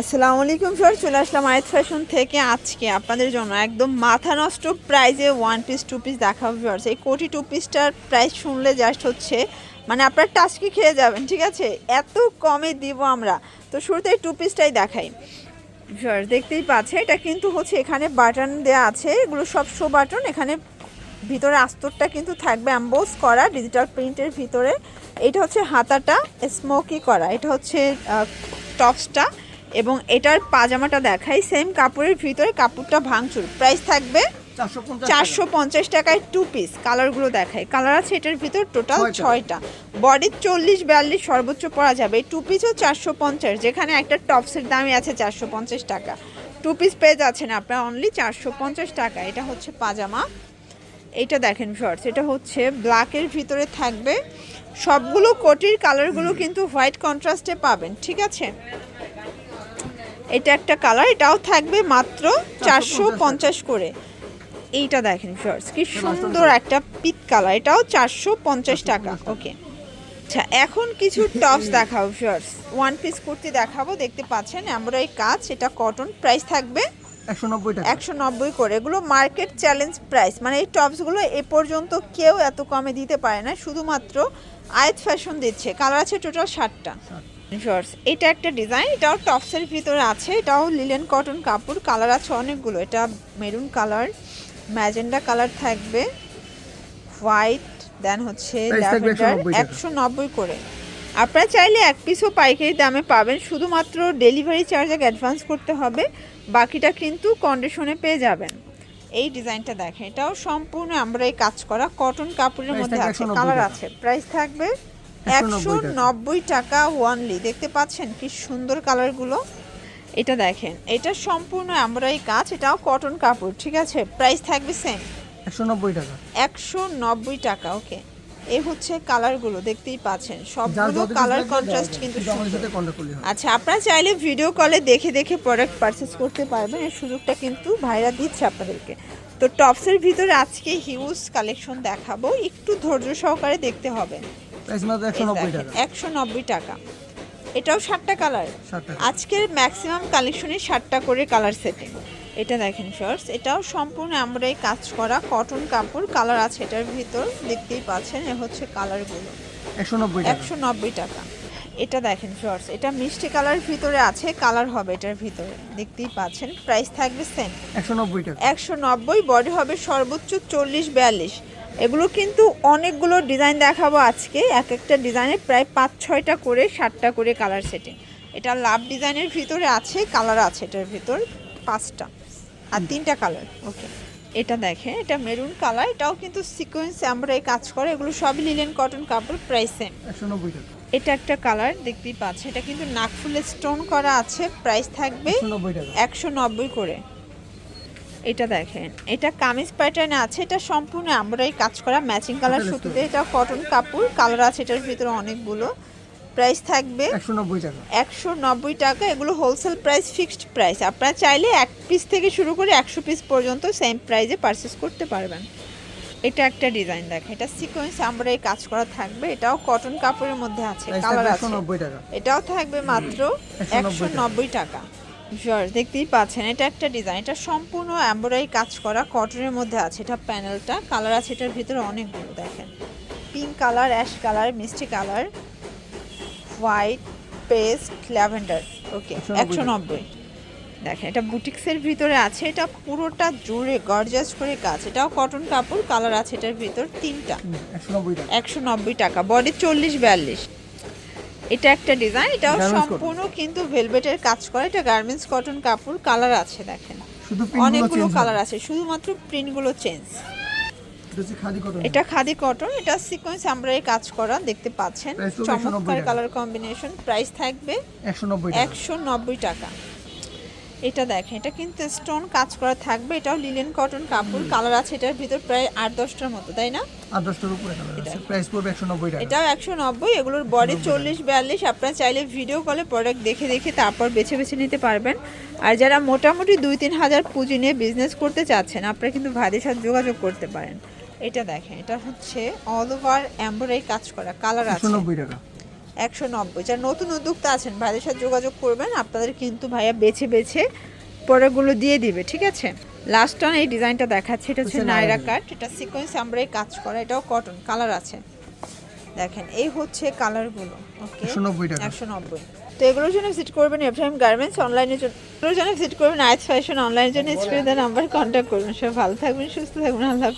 আসসালামু আলাইকুম স্যার চলে আসলাম আয়াত ফ্যাশন থেকে। আজকে আপনাদের জন্য একদম মাথা নষ্ট প্রাইজে ওয়ান পিস টু পিস দেখাবো ভিউয়ার্স। এই কোটি টু পিসটার প্রাইস শুনলে জাস্ট হচ্ছে মানে আপনার টাস্কি খেয়ে যাবেন, ঠিক আছে? এত কমে দিব আমরা। তো শুরুতে টু পিসটাই দেখাই। ভিউয়ার্স, দেখতেই পাচ্ছে এটা কিন্তু হচ্ছে এখানে বাটন দেওয়া আছে। এগুলো সব শো বাটন এখানে ভিতরে আস্তরটা কিন্তু থাকবে অ্যাম্বোস করা ডিজিটাল প্রিন্টের ভিতরে। এটা হচ্ছে হাতাটা স্মোকি করা। এটা হচ্ছে টপসটা এবং এটার পাজামাটা দেখাই সেম কাপড়ের ভিতরে কাপড়টা ভাঙচুর। প্রাইস থাকবে চারশো পঞ্চাশ টাকায় টু পিস কালারগুলো দেখাই। কালার আছে এটার ভিতর টোটাল ছয়টা। বডির চল্লিশ বিয়াল্লিশ সর্বোচ্চ পরা যাবে। টু পিসও চারশো পঞ্চাশ যেখানে একটা টপসের দামই আছে চারশো পঞ্চাশ টাকা। টু পিস পেয়ে যাচ্ছেন আপনার অনলি চারশো পঞ্চাশ টাকা। এটা হচ্ছে পাজামা। এটা দেখেন শর্টস এটা হচ্ছে ব্ল্যাকের ভিতরে থাকবে। সবগুলো কোটির কালারগুলো কিন্তু হোয়াইট কন্ট্রাস্টে পাবেন ঠিক আছে? এটা একটা কালার এটাও থাকবে মাত্র চারশো পঞ্চাশ করে। এইটা দেখেন শর্টস কি সুন্দর একটা পিত কালার এটাও চারশো পঞ্চাশ টাকা ওকে আচ্ছা এখন কিছু টপস দেখাবো শর্টস ওয়ান পিস কুর্তি দেখাবো দেখতে পাচ্ছেন আমরা এই কাজ এটা কটন প্রাইস থাকবে একশো নব্বই একশো নব্বই করে। এগুলো মার্কেট চ্যালেঞ্জ প্রাইস মানে এই টপসগুলো এ পর্যন্ত কেউ এত কমে দিতে পারে না শুধুমাত্র আয়াত ফ্যাশন দিচ্ছে। কালার আছে টোটাল ষাটটা। শর্টস এটা একটা ডিজাইন এটাও টপসের ভিতরে আছে এটাও লিলেন কটন কাপড় কালার আছে অনেকগুলো। এটা মেরুন কালার ম্যাজেন্ডা কালার থাকবে হোয়াইট দেন হচ্ছে ল্যাভেন্ডার একশো নব্বই করে। আপনারা চাইলে এক পিসও পাইকারি দামে পাবেন শুধুমাত্র ডেলিভারি চার্জ অ্যাডভান্স করতে হবে বাকিটা কিন্তু কন্ডিশনে পেয়ে যাবেন। এই ডিজাইনটা দেখেন এটাও সম্পূর্ণ আমরা এই কাজ করা কটন কাপড়ের মধ্যে আছে কালার আছে প্রাইস থাকবে 190 একশো নব্বই টাকা। ওয়ানলি দেখতে পাচ্ছেন কি সুন্দর কালারগুলো। এটা দেখেন এটা সম্পূর্ণ আমরা এই কাজ এটাও কটন কাপড় ঠিক আছে? প্রাইস থাকবে সেম একশো নব্বই টাকা। একশো নব্বই টাকা ওকে এই হচ্ছে কালারগুলো দেখতেই পাচ্ছেন। সবগুলো কালার কন্ট্রাস্ট কিন্তু আচ্ছা আপনারা চাইলে ভিডিও কলে দেখে দেখে প্রোডাক্ট পারচেস করতে পারবেন। এই সুযোগটা কিন্তু ভাইরা দিচ্ছে আপনাদেরকে। তো টপসের ভিতরে আজকে হিউজ কালেকশন দেখাবো। একটু ধৈর্য সহকারে দেখতে হবে। প্রাইস মাত্র টাকা। টাকা। এটাও ষাটটা কালার আজকের ম্যাক্সিমাম কালেকশনে ষাটটা করে কালার সেটিং এটা দেখেন শর্টস এটাও সম্পূর্ণ আমরা এই কাজ করা কটন কাপড়। কালার আছে এটার ভিতর দেখতেই পাচ্ছেন এ হচ্ছে কালারগুলো একশো নব্বই টাকা। একশো নব্বই টাকা। এটা দেখেন শর্টস এটা মিষ্টি কালার ভিতরে আছে কালার হবে এটার ভিতরে। দেখতেই পাচ্ছেন প্রাইস থাকবে সেম একশো নব্বই টাকা। একশো নব্বই বডি হবে সর্বোচ্চ চল্লিশ বিয়াল্লিশ। এগুলো কিন্তু অনেকগুলো ডিজাইন দেখাবো আজকে। এক একটা ডিজাইনে প্রায় পাঁচ ছয়টা করে সাতটা করে কালার সেটিং এটা লাভ ডিজাইনের ভিতরে আছে কালার আছে এটার ভিতর পাঁচটা। আর তিনটা কালার ওকে এটা দেখেন এটা মেরুন কালার এটাও কিন্তু সিকোয়েন্স আমরা এই কাজ করে এগুলো সবই লিলেন কটন কাপড় প্রাইস সেম নব্বই এটা একটা কালার দেখতেই পাচ্ছেন এটা কিন্তু নাকফুলে স্টোন করা আছে প্রাইস থাকবে একশো নব্বই করে। এটা দেখেন এটা কামিজ প্যাটার্নে আছে এটা সম্পূর্ণ আমরাই কাজ করা ম্যাচিং কালার সুতিতে এটা কটন কাপড় কালার আছে এটার ভিতরে অনেকগুলো প্রাইস থাকবে একশো নব্বই টাকা। এগুলো হোলসেল প্রাইস ফিক্সড প্রাইস আপনারা চাইলে এক পিস থেকে শুরু করে একশো পিস পর্যন্ত সেম প্রাইসে পারচেস করতে পারবেন। এটা একটা ডিজাইন দেখেন এটা সিকোয়েন্স আমরা এই কাজ করা থাকবে এটাও কটন কাপড়ের মধ্যে আছে কালার আছে। এটাও থাকবে মাত্র 190 একশো নব্বই টাকা। শিওর দেখতেই পাচ্ছেন এটা একটা ডিজাইন এটা সম্পূর্ণ এমব্রয়ডারি কাজ করা কটনের মধ্যে আছে এটা প্যানেলটা কালার আছে এটার ভিতরে অনেকগুলো দেখেন। পিঙ্ক কালার অ্যাশ কালার মিষ্টি colour white paste lavender okay একশো নব্বই দেখেন এটা বুটিক্সের ভিতরে আছে এটা পুরোটা জুড়ে গর্জাস করে কাজ এটাও কটন কাপড় কালার আছে এটার ভিতর তিনটা। একশো নব্বই টাকা। বডি চল্লিশ বিয়াল্লিশ। এটা একটা ডিজাইন এটাও সম্পূর্ণ কিন্তু ভেলভেটের কাজ করে। এটা গার্মেন্টস কটন কাপড় কালার আছে দেখেন। অনেকগুলো কালার আছে শুধুমাত্র প্রিন্টগুলো চেঞ্জ এটা খাদি কটন এটা সিকোয়েন্স আমরা এই কাজ করা দেখতে পাচ্ছেন। Price তো 190 চমৎকার কালার কম্বিনেশন প্রাইস থাকবে একশো নব্বই টাকা। একশো নব্বই টাকা। এটা দেখেন এটা কিন্তু স্টোন কাজ করা থাকবে এটাও লিলেন কটন কাপড় কালার আছে এটার ভিতর প্রায় আট দশটার মতো তাই না? দশটার উপরে প্রাইস পড়বে একশো নব্বই টাকা। এটাও একশো নব্বই এগুলোর বডি চল্লিশ বিয়াল্লিশ আপনারা চাইলে ভিডিও কলে প্রোডাক্ট দেখে দেখে তারপর বেছে বেছে নিতে পারবেন। আর যারা মোটামুটি দুই তিন হাজার পুঁজি নিয়ে বিজনেস করতে চাচ্ছেন আপনারা কিন্তু ভাইদের সাথে যোগাযোগ করতে পারেন। এটা দেখেন এটা হচ্ছে অল ওভার এমব্রয়ডারি কাজ করা কালার আছে। নব্বই টাকা। একশো নব্বই যারা নতুন উদ্যোক্তা আছেন ভাইদের সাথে যোগাযোগ করবেন আপনাদের কিন্তু ভাইয়া বেছে বেছে প্রোডাক্টগুলো দিয়ে দিবে ঠিক আছে? লাস্ট অন এই ডিজাইনটা দেখাচ্ছে এটা হচ্ছে নাইরা কাট এটা সিকোয়েন্স আমরা এই কাজ করা এটাও কটন কালার আছে। দেখেন এই হচ্ছে কালারগুলো ওকে একশো নব্বই তো এগুলোর জন্য ভিজিট করবেন এফএম গার্মেন্টস অনলাইনে জন্য। এগুলোর জন্য ভিজিট করবেন আইস ফ্যাশন অনলাইনের জন্য। স্ক্রিনে নাম্বার কন্ট্যাক্ট করবেন সব ভালো থাকবেন সুস্থ থাকবেন আল্লাহ।